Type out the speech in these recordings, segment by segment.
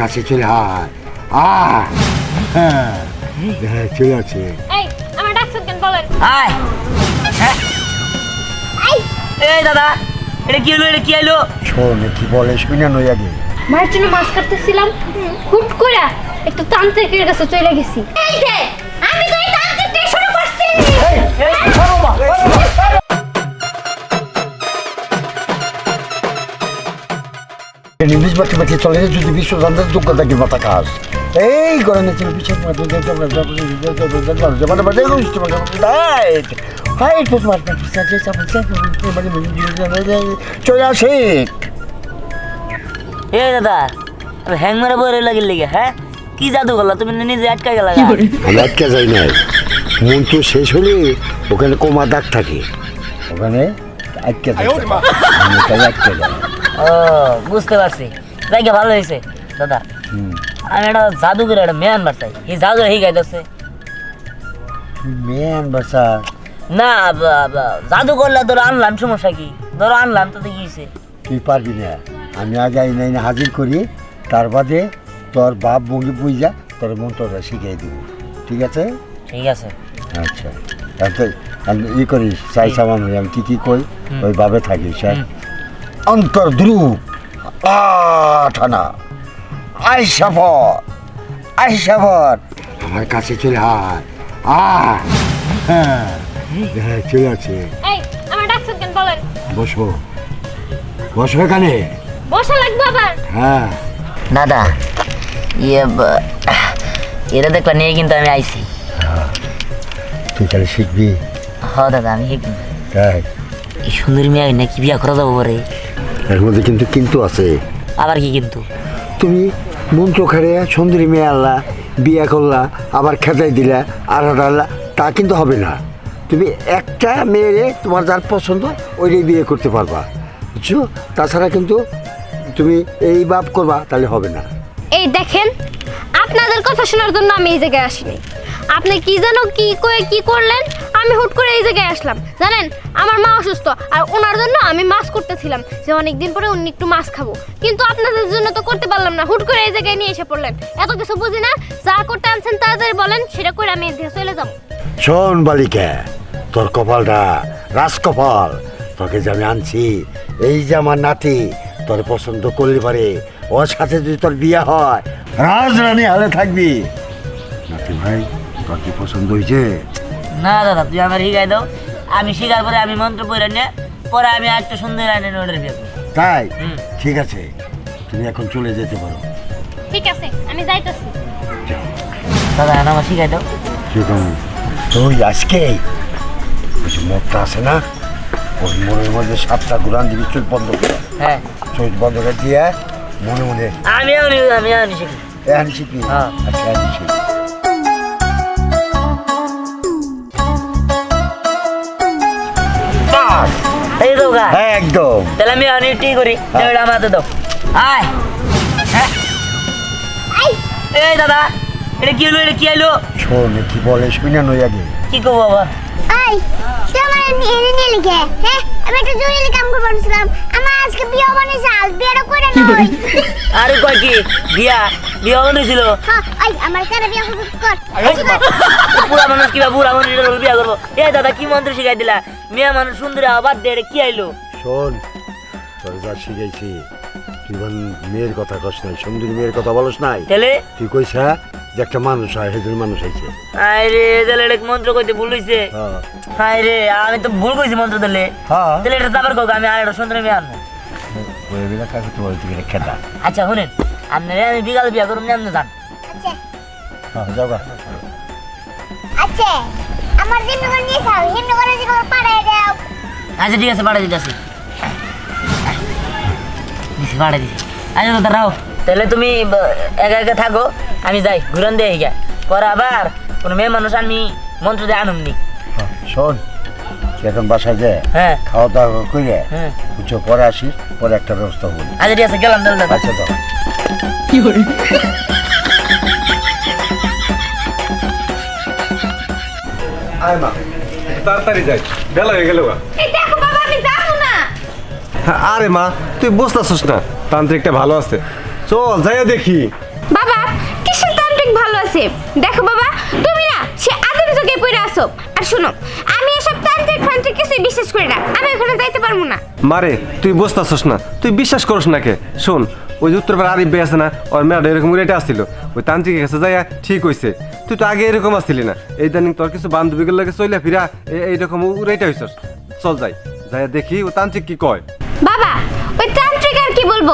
কাছে চলে আয় আয় হ্যাঁ হ্যাঁ চলে আছে এই আমার ডাকছেন কেন বলেন আয় হ্যাঁ এই দাদা এটা কি হলো এটা কি আইলো শোন কি বলে শুনে নই আগে মায়ের জন্য মাছ কাটতেছিলাম হুট করে একটা তান্ত্রিকের কাছে চলে গেছি এই যে আমি তো এই শুরু করছি যাবে যাবে মানে মানে রুস্ট মানে রাইট হাইট পোস্ট মার না সাথে সাথে মানে চলে আসে এই দাদা হ্যাং মারা বইরে লাগিল লেগে হ্যাঁ কি জাদু করলা তুমি নিজে আটকা গেলা আমি আটকে যাই না মন্ত্র শেষ হলে ওখানে কোমা দাগ থাকে ওখানে আটকে আটকে ও বুঝতে পারছি। জায়গা ভালো হয়েছে? দাদা হুম। আমি একটা জাদুঘর একটা মেয়ান বাড়ছাই এই জাদু হিগাই যাচ্ছে মেন বাসা না জাদু করলে ধরো আনলাম সমস্যা কি? ধরো আনলাম তো কি হয়েছে? তুই পারবি না। আমি আগে আইনে আইনে হাজির করি তার বাদে তোর বাপ বঙ্গি বুঝা তোর মন্ত্রটা শিখিয়ে দিব। ঠিক আছে? ঠিক আছে। আচ্ছা। ই করিস চাই সামান আমি কি কি কই? হুম। ওই ভাবে থাকিস হ্যাঁ হুম। অন্তর ধ্রুব আঠানা আইসাফর আইসাফর আমার কাছে চলে আয় আয়। হ্যাঁ হ্যাঁ চলে আছে। এই আমার ডাকছেন বসো। বসো এখানে। বসা লাগবে আবার। হ্যাঁ। দাদা ইয়ে ব- এটা দেখবা নিয়ে কিন্তু আমি আইছি। তুই তাহলে শিখবি? হ দাদা আমি শিখব। তাই? এই সুন্দরী মেয়ে নাকি বিয়া করা যাব পরে। এর মধ্যে কিন্তু কিন্তু আছে। আবার কি কিন্তু? তুমি মন্ত্র খেলে সুন্দরী মেয়ে আল্লাহ বিয়ে করলা আবার খেতাই দিলা আর আল্লাহ তা কিন্তু হবে না। তুমি একটা মেয়েরে তোমার যার পছন্দ ওইটাই বিয়ে করতে পারবা। বুঝছ? তাছাড়া কিন্তু তুমি এই বাপ করবা তাহলে হবে না। এই দেখেন আপনাদের কথা শোনার জন্য আমি এই জায়গায় আসিনি। আপনি কি জানো কি করে কি করলেন? আমি হুট করে এই জায়গায় আসলাম। জানেন, আমার মা অসুস্থ, আর ওনার জন্য আমি মাছ করতেছিলাম। যে অনেকদিন পরে উনি একটু মাছ খাব। কিন্তু আপনাদের জন্য তো করতে পারলাম না। হুট করে এই জায়গায় নিয়ে এসে পড়লেন। এত কিছু বুঝি না, যা করতে আনছেন তাড়াতাড়ি বলেন, সেটা করে আমি এদিকে চলে যাব। শোন বালিকা, তোর কপালটা, রাজকপাল, তোকে যে আমি আনছি, এই যে আমার নাতি, তোর পছন্দ করলে পারে, ওর সাথে যদি তোর বিয়ে হয়, রাজরানী হালে থাকবি। নাতি ভাই তোর কি পছন্দ হয়েছে? না দাদা তুই আমার শিখাই দাও। আমি শিখার পরে আমি মন্ত্র পড়ে নে পরে আমি একটা সুন্দর আইনে ওদের বিয়ে করব। তাই? ঠিক আছে। তুমি এখন চলে যেতে পারো। ঠিক আছে আমি যাইতেছি। দাদা আমার শিখাই দাও। সেরকম তুই আজকে যে মদটা আছে না ওই মনের মধ্যে সাতটা ঘুরান দিবি চোখ বন্ধ করে। হ্যাঁ। চোখ বন্ধ করে দিয়ে মনে মনে আমি আমি আমি আমি শিখি। এখন শিখবি? হ্যাঁ। আচ্ছা শিখবি। এই হ্যাঁ একদম। তাহলে আমি অনেক টি করি দেড় আমাতে দাও। আয়। হ্যাঁ। এই দাদা এটা কি হলো এটা কি হলো শোন কি বলে শুনে নই আগে। কি করব বাবা? এই তুই আমার এনে নিয়ে লিখে হ্যাঁ আমি একটা জরুরি কাম করব বলছিলাম। আমার আজকে বিয়ে মানে চাল বিয়েটা করে নয়। আরে কয় কি? বিয়া বিয়া মনে ছিল? হ্যাঁ এই আমার কারে বিয়ে করবি কর। পুরা মানুষ কিবা বুড়া মানুষ এটা বিয়া করব? এই দাদা কি মন্ত্র শিখাই দিলা? মেয়ে মানুষ সুন্দর আবার দে কি আইলো? শোন তোর যা শিখাইছি তুই মেয়ের কথা কস নাই সুন্দরী মেয়ের কথা বলস নাই। তাহলে? তুই কইস হ্যাঁ? যে একটা মানুষ হয় সেদিন মানুষ হয়েছে। আরে তাহলে এটা মন্ত্র কইতে ভুল হইছে? হ্যাঁ। হায় আমি তো ভুল কইছি মন্ত্র দিলে হ্যাঁ। তাহলে এটা যাবার কোক আমি আর একটা সুন্দর মেয়ে আনব। ওই বেলা কাকে তো বলতে গেলে খেতা? আচ্ছা শুনেন আপনারা আমি বিকালে বিয়া করুন আপনি যান। আচ্ছা। হ্যাঁ যাও গা। আচ্ছা আমার জিম্মি করে নিয়ে যাও হিমনি করে যে করে পাড়ায় দাও। আচ্ছা ঠিক আছে পাঠিয়ে দিতেছি। দিছি পাঠিয়ে দিছি। আচ্ছা দাদা রাও। তাহলে তুমি একা একা থাকো আমি যাই ঘুরান দিয়ে গা পরে আবার কোনো মেয়ে মানুষ আমি মন্ত্র দিয়ে আনুমনি হ্যাঁ, শোন তুই এখন বাসায় যে হ্যাঁ। খাওয়া দাওয়া করে হ্যাঁ। বুঝছ পরে আসিস পরে একটা ব্যবস্থা করি। আচ্ছা ঠিক আছে গেলাম দাদা আচ্ছা দাও আয় মা তাড়াতাড়ি যাই বেলা হয়ে গেল না। আরে মা তুই বুঝতেছিস না তান্ত্রিকটা ভালো আছে। চল যাইয়া দেখি। আছে? দেখো বাবা তুমি না সে আদিম যুগে পড়ে আসো আর শোনো আমি এসব তান্ত্রিক ফান্ত্রিক কিছু বিশ্বাস করি না। আমি ওখানে যাইতে পারব না। মারে তুই বুঝতেছস না। তুই বিশ্বাস করস না কে? শোন ওই যে উত্তরবার আরিফ ভাই আছে না ওর মেয়েটা এরকম রেটে আসছিল। ওই তান্ত্রিকের কাছে যাইয়া ঠিক হইছে। তুই তো আগে এরকম আসছিলি না। এই দানিং তোর কিছু বান্ধবীগুলো লাগে চলে ফিরা এইরকম উড়াইটা হইছস। চল যাই। যাইয়া দেখি ও তান্ত্রিক কি কয়। বাবা ওই তান্ত্রিক আর কি বলব?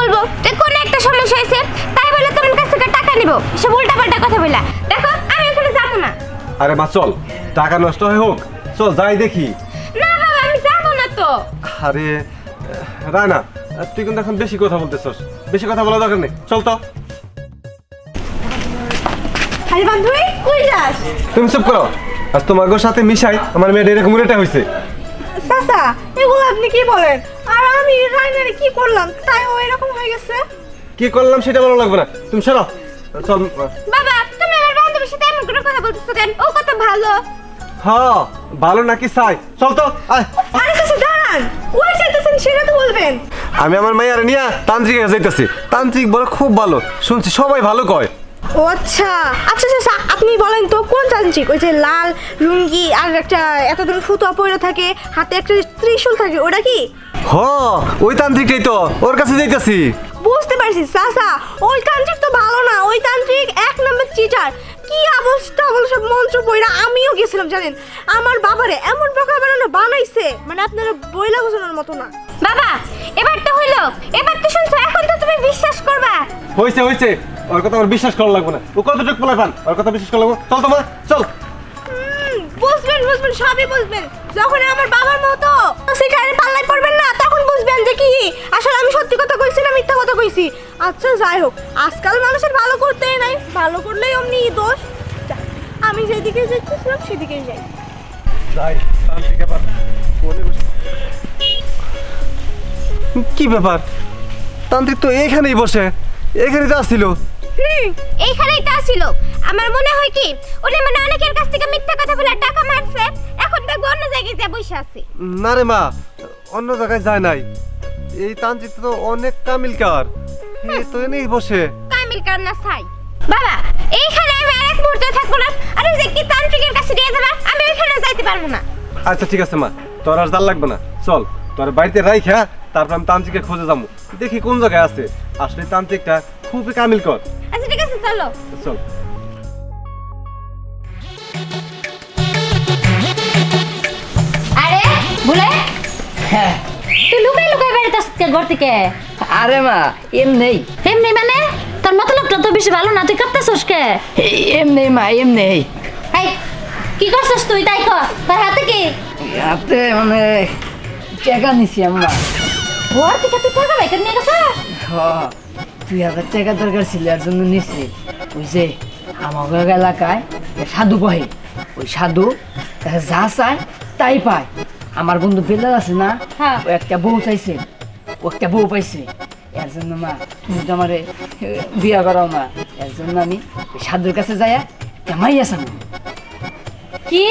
বলব যে কোনো একটা সমস্যা হয়েছে তাই বলে তোমার কাছ থেকে টাকা নিব। সব উল্টা পাল্টা কথা বললা দেখো আমি ওখানে যাব না। আরে মা চল। টাকা নষ্ট হয় হোক। চল যাই দেখি। না বাবা আমি যাব না তো। আরে রানা তুই কিন্তু এখন বেশি কথা বলতেছস। বেশি কথা বলা দরকার নেই। চল তো। আরে বান্ধবী কই যাস? তুমি চুপ করো। আজ তোমার সাথে মিশাই আমার মেয়েটা এরকম রেটা হয়েছে। চাচা এগুলো আপনি কি বলেন? আর আমি রাইনারে কি করলাম? তাই ও এরকম হয়ে গেছে। কি করলাম সেটা ভালো লাগবে না। তুমি সরো। চল। বাবা তুমি আমার বান্ধবীর সাথে এমন করে কথা বলতেছো কেন? ও কত ভালো। হ্যাঁ ভালো নাকি চাই। চল তো আয়। আরে চাচা দাঁড়ান। কই যাইতেছেন সেটা তো বলবেন। আমি আমার মাইয়ার নিয়ে তান্ত্রিকের কাছে যাইতেছি। তান্ত্রিক বলে খুব ভালো। শুনছি সবাই ভালো কয়। ও আচ্ছা। আচ্ছা চাচা আপনি বলেন তো কোন তান্ত্রিক ওই যে লাল লুঙ্গি আর একটা এত দূর ফুটো পরে থাকে হাতে একটা ত্রিশূল থাকে ওটা কি? হ ওই তান্ত্রিকটাই তো ওর কাছে যাইতেছি। বুঝতে পারছি চাচা ওই তান্ত্রিক তো ভালো না ওই তান্ত্রিক এক নম্বর চিটার কি অবস্থা বলো সব মন্ত্র বইরা আমিও গেছিলাম জানেন? আমার বাবারে এমন প্রকার বানানো বানাইছে মানে আপনারা বইলা বোঝানোর মতো না। বাবা এবার তো হইল এবার তো শুনছো এখন তো তুমি বিশ্বাস করবা। হয়েছে হয়েছে ওর কথা আমার বিশ্বাস করা লাগবে না। ও কতটুকু পোলা পান ওর কথা বিশ্বাস করা লাগবে চল তো মা চল বুঝবেন বুঝবেন সবই বুঝবেন। যখন আমার বাবার মতো সেখানে পাল্লাই পড়বেন না তখন বুঝবেন যে কি? আসলে আমি সত্যি কথা কইছি না মিথ্যা কথা কইছি? আচ্ছা যাই হোক আজকাল মানুষের ভালো করতেই নাই। ভালো করলেই অমনি দোষ। আমি যেদিকে যেতেছিলাম সেদিকেই যাই। যাই কি ব্যাপার? তান্ত্রিক তো এখানেই বসে। এখানেই তো আসছিল হুম এইখানেই তো ছিল। আমার মনে হয় কি উনি মানে অনেকের কাছ থেকে মিথ্যা কথা বলে টাকা মারছে। এখন দেখব অন্য জায়গায় যা বসে আছে। না রে মা অন্য জায়গায় যায় নাই। এই তান্ত্রিক তো অনেক কামিলকার এই তো এনেই বসে। কামিল কান্না চাই বাবা এইখানে আমি আর এক মুহূর্ত থাকব না। আর ওই যে কি তান্ত্রিকের কাছে যাবা আমি ওইখানে যাইতে পারব না। আচ্ছা ঠিক আছে মা তোর আর জাল লাগবে না। চল তোর বাড়িতে রাইখা তারপর আমি তান্ত্রিকের খোঁজে যাব। দেখি কোন জায়গায় আছে। আসলে তান্ত্রিকটা খুবই কামিল কর। চলো। চল। আরে বলে হ্যাঁ। তুই লুকাই লুকাই বেড়াতে আসতে ঘর থেকে? আরে মা এমনি এমনি মানে? তোর মতলবটা তো বেশি ভালো না তুই কাঁপতেছস কে? এমনি মা এমনি এই কি করছস তুই? তাই কর। তোর হাতে কি? হাতে মানে টাকা নিছি আমরা। ঘর থেকে তুই টাকা বাইকে নিয়ে গেছিস? হ দুই হাজার টাকা দরকার ছিল এর জন্য নিছি ওই যে আমাদের এলাকায় সাধু বহে ওই সাধু যা চায় তাই পায়। আমার বন্ধু বেলাল আছে না হ্যাঁ। ও একটা বউ চাইছে ও একটা বউ পাইছে। এর জন্য মা তুমি তো আমারে বিয়া করাও না এর জন্য আমি সাধুর কাছে যাই একটা মাইয়া সামনে কি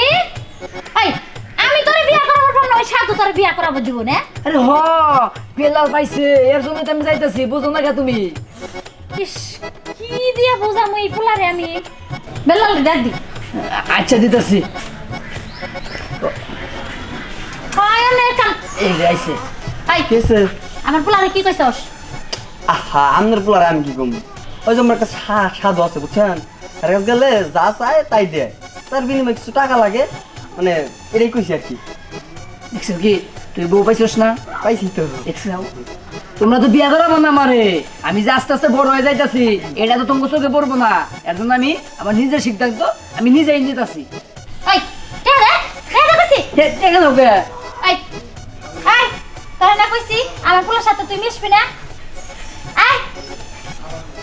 আমি তোরে বিয়া করাবো না ওই সাধু তোরে বিয়া করাবো দিব না আরে হ বেলাল পাইছে এর জন্য তো আমি যাইতেছি বুঝো না কে তুমি। ইস কি দিয়া বুঝামো এই পোলারে আমি? বেলাল ডাক দি। আচ্ছা দিতেছি। হয় না কাম। এই যে আইছে। এই কেসে আমার পোলারে কি কইছস? আহা আপনার পোলারে আমি কি কম? ওই যে আমার একটা সাধু আছে বুঝছেন? তার কাছে গেলে যা চায় তাই দেয়। তার বিনিময়ে কিছু টাকা লাগে মানে এটাই কইছি আর কি। দেখছ কি? তুই বউ পাইছিস না? পাইছি তো। দেখছ? তোমরা তো বিয়া করাবো না আমারে। আমি যে আস্তে আস্তে বড় হয়ে যাইতাছি এটা তো তোমার চোখে পড়ব না। এর জন্য আমি আমার নিজের সিদ্ধান্ত আমি নিজেই নিতেছি। এই কে রে? কে রে কইছি? ঠিক আছে ওকে? এই এই তোরা না কইছি আমার পোলার সাথে তুই মিশবি না?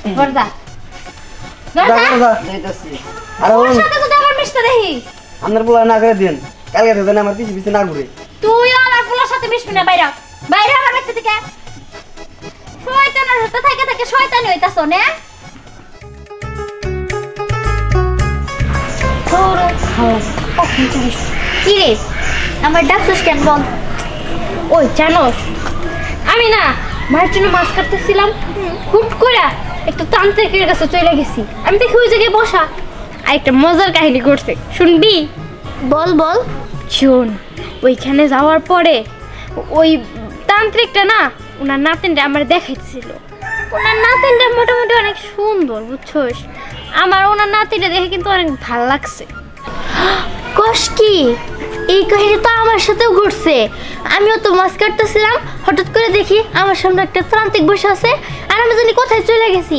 এই বড়দা বড়দা যাইতাছি। আর ওর সাথে যদি আমার মিশতে দেখি। আপনার পোলা না করে দিন কালকে আমার পিছিয়ে পিছিয়ে না ঘুরে। তুইও সাথে মিশবি না বাইরে? বাইরে আমার বাচ্চা থেকে? শয়তানের সাথে থেকে থেকে শয়তানি হইতাছ না। কি রে? আমার ডাকছিস কেন বল? ওই জানোস আমি না মায়ের জন্য মাছ কাটতেছিলাম। হুট করে একটা তান্ত্রিকের কাছে চলে গেছি। আমি দেখি ওই জায়গায় বসা। আর একটা মজার কাহিনী করছে শুনবি? বল বল। শোন ওইখানে যাওয়ার পরে ওই তান্ত্রিকটা না, ওনার নাতিনটা আমার দেখাইছিল। ওনার নাতিনটা মোটামুটি অনেক সুন্দর, বুঝছোস? আমার ওনার নাতিটা দেখে কিন্তু অনেক ভালো লাগছে। কষ কি? এই কাহিনী তো আমার সাথেও ঘটছে। আমিও তো মাছ কাটতেছিলাম, হঠাৎ করে দেখি আমার সামনে একটা তান্ত্রিক বসে আছে, আর আমি জানি কোথায় চলে গেছি।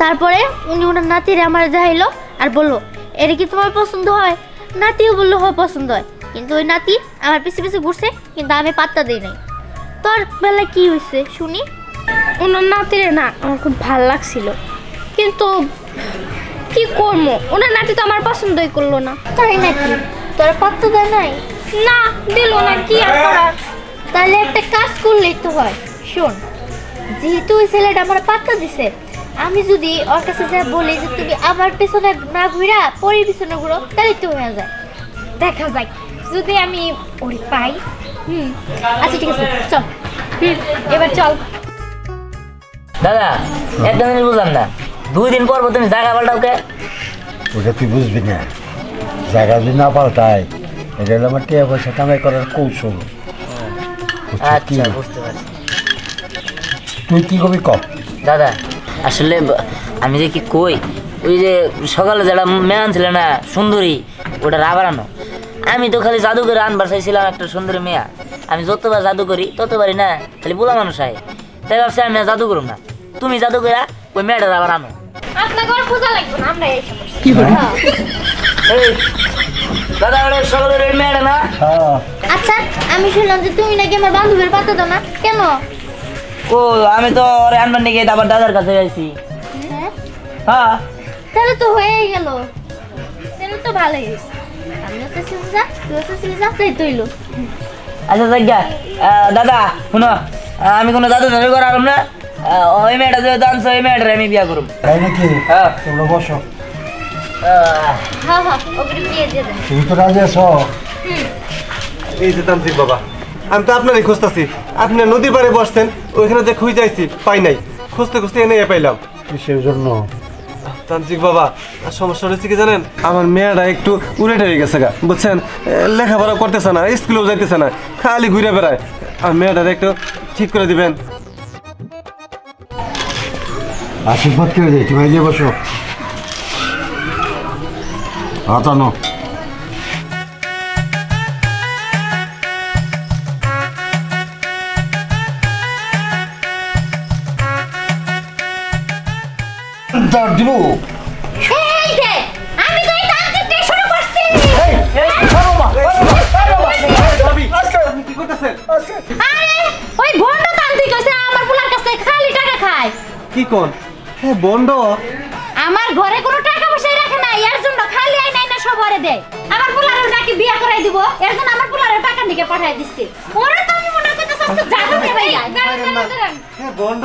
তারপরে উনি ওনার নাতিরে আমার দেখাইলো আর বলল, এটা কি তোমার পছন্দ হয়? নাতিও বলল, হয়, পছন্দ হয়। কিন্তু ওই নাতি আমার পিছে পিছে ঘুরছে কিন্তু আমি পাত্তা দিই নাই। তোর বেলায় কি হয়েছে শুনি? ওনার নাতিরে না আমার খুব ভালো লাগছিল। কিন্তু কি করব? ওনার নাতি তো আমার পছন্দই করল না। তাই নাকি? তোর পাত্তা দেয় নাই? না দিল না কি আর করার? তাহলে একটা কাজ করলেই তো হয়। শোন যেহেতু ওই ছেলেটা আমার পাত্তা দিছে আমি যদি ওর কাছে যা বলি যে তুমি আমার পেছনে না ঘুরা পরের পিছনে ঘুরো তাহলে তো হয়ে যায়। দেখা যাক। যদি আমি ওরে পাই হুম আচ্ছা ঠিক আছে চল হুম এবার চল। দাদা একটা জিনিস বুঝলাম না। দুই দিন পর পর তুমি জায়গা পাল্টাও কে ওটা তুই বুঝবি না। জায়গা যদি না পাল্টায় এটা হলো আমার টিয়া পয়সা কামাই করার কৌশল? আচ্ছা বুঝতে পারছি। তুই কি কবি ক? দাদা আসলে আমি যে কি কই ওই যে সকালে যারা মেয়ে আনছিল না সুন্দরী ওটা রাবার আনো। আমি তো খালি জাদু করে আনবার চাইছিলাম একটা সুন্দরী মেয়া। আমি যতবার জাদু করি ততবারই না খালি বুলা মানুষ হয়। তাই ভাবছি আমি জাদু করুম না। তুমি জাদু করে ওই মেয়েটা আবার আনো। দাদা সকালের ওই মেয়েটা না? হ্যাঁ। আচ্ছা আমি শুনলাম যে তুমি নাকি আমার বান্ধবীর পাত্তা দাও না। কেন? ও আমি তো ওরে আনবার নিয়ে আবার দাদার কাছে যাইছি। হ্যাঁ? তাহলে তো হয়ে গেল। তাহলে তো ভালোই হয়েছে। আচ্ছা জায়গা দাদা শুনো। আমি কোনো দাদু দাদু করে না। ওই মেয়েটা ওই মেয়েটারে আমি বিয়া করুম। তাই নাকি? হ্যাঁ। তোমরা বসো। হ্যাঁ হ্যাঁ তুমি তো রাজি আছো? এই যে তান্ত্রিক বাবা আমি তো আপনারই খুঁজতেছি। আপনি নদীর পাড়ে বসতেন ওইখানে যে খুঁজে যাইছি পাই নাই। খুঁজতে খুঁজতে এনে পাইলাম। কিসের জন্য? তান্ত্রিক বাবা, আর সমস্যা হয়েছে কি জানেন? আমার মেয়েটা একটু উড়েটে হয়ে গেছে গা, বুঝছেন? লেখাপড়া করতেছে না, স্কুলেও যাইতেছে না, খালি ঘুরে বেড়ায়। আর মেয়েটা একটু ঠিক করে দিবেন। আশীর্বাদ করে দিই তুমি গিয়ে বসো। হাতানো এই যে আমি তো এই তান্ত্রিকটাই শুরু করছি। কি করতেছেন? আরে ওই ভন্ড তান্ত্রিক হইছে আমার পোলার কাছে খালি টাকা খায়। কি কোন? হ্যাঁ বন্ড? আমার ঘরে কোনো টাকা পয়সা রাখে না এর জন্য খালি আই নাই না সব ঘরে দেয়। আমার পোলারের নাকি বিয়া করাই দিব এর জন্য আমার পোলারের টাকা পাঠাই দিচ্ছে। ওরে তো আমি মনে করতে সস্তা জাদু রে ভাইয়া হ্যাঁ বন্ড?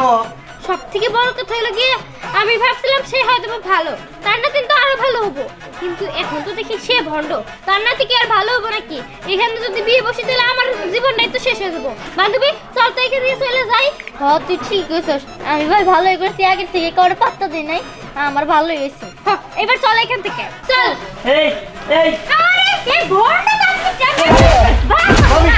সব থেকে বড় কথা হলো গিয়ে আমি ভাবছিলাম সে হয়তো ভালো। তার নাতি তো আরও ভালো হব। কিন্তু এখন তো দেখি সে ভণ্ড। তার নাতি কি আর ভালো হব নাকি? এখানে যদি বিয়ে বসে দিলে আমার জীবনটাই তো শেষ হয়ে যাব। বান্ধবী চল তো এখান থেকে চলে যাই। হ তুই ঠিক হয়েছিস আমি ভাই ভালোই করছি আগের থেকে কাউরে পাত্তা দিই নাই। আমার ভালোই হয়েছে। হ, এবার চল এখান থেকে। চল। এই এই। আরে এই ভণ্ড তান্ত্রিক জানে ভাগ না।